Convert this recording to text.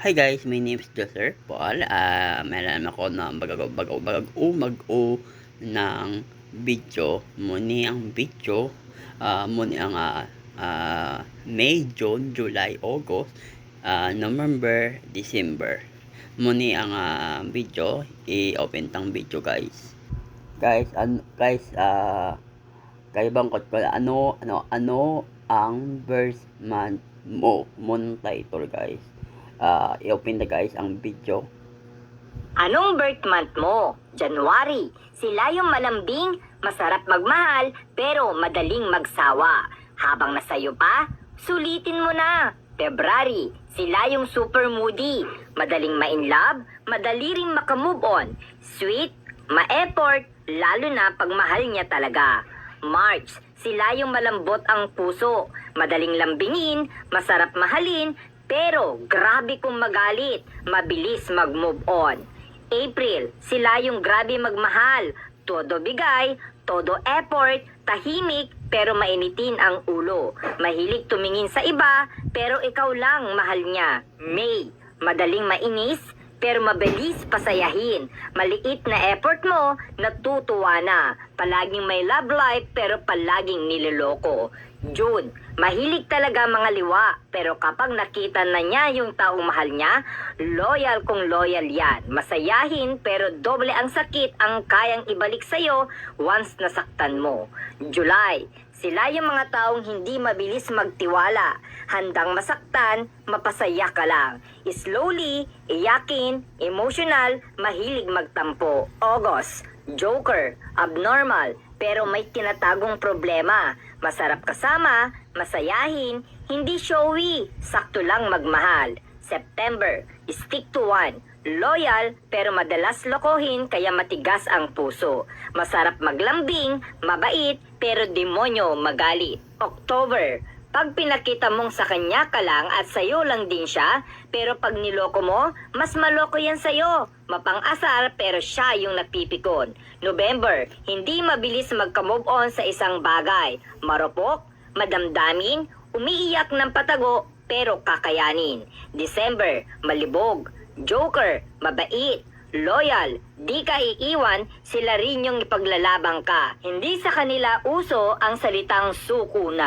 Hi guys, my name is Joser Paul. Ah, meron ako na bagaw bagaw bagaw mag-o ng video. Muni ang video. Ah, muni ang ah, ah, May, June, July, August, ah, November, December. Muni ang ah, video. I-open tang video guys. Guys, ano guys, ah kayo bang ko ano ano ano ang birth month mo moon title guys Ah, i-open na guys ang video. Anong birth month mo? January. Sila yung malambing, masarap magmahal, pero madaling magsawa. Habang nasayo pa, sulitin mo na. February. Sila yung super moody, madaling ma-inlove, madali rin makamove on. Sweet, ma-effort, lalo na pag mahal niya talaga. March. Sila yung malambot ang puso, madaling lambingin, masarap mahalin, pero grabe kung magalit, mabilis mag-move on. April, sila yung grabe magmahal, todo bigay, todo effort, tahimik, pero mainitin ang ulo. Mahilig tumingin sa iba, pero ikaw lang mahal niya. May, madaling mainis, pero mabilis pasayahin. Maliit na effort mo, natutuwa na. Palaging may love life, pero palaging niloloko. June, mahilig talaga mga liwa, pero kapag nakita na niya yung taong mahal niya, loyal kung loyal yan. Masayahin, pero doble ang sakit ang kayang ibalik sa'yo once nasaktan mo. July, sila yung mga taong hindi mabilis magtiwala. Handang masaktan, mapasaya ka lang. Slowly, iyakin, emotional, mahilig magtampo. August, joker, abnormal, pero may tinatagong problema. Masarap kasama, masayahin, hindi showy, sakto lang magmahal. September, stick to one. Loyal pero madalas lokohin kaya matigas ang puso. Masarap maglambing, mabait pero demonyo magalit. October, pag pinakita mong sa kanya ka lang at sayo lang din siya, pero pag niloko mo, mas maloko yan sayo. Mapang-asar pero siya yung napipikon. November, hindi mabilis magka-move on sa isang bagay. Marupok, madamdamin, umiiyak ng patago pero kakayanin. December, malibog, joker, mabait, loyal, di ka iiwan, sila rin yung ipaglalabang ka. Hindi sa kanila uso ang salitang suko na.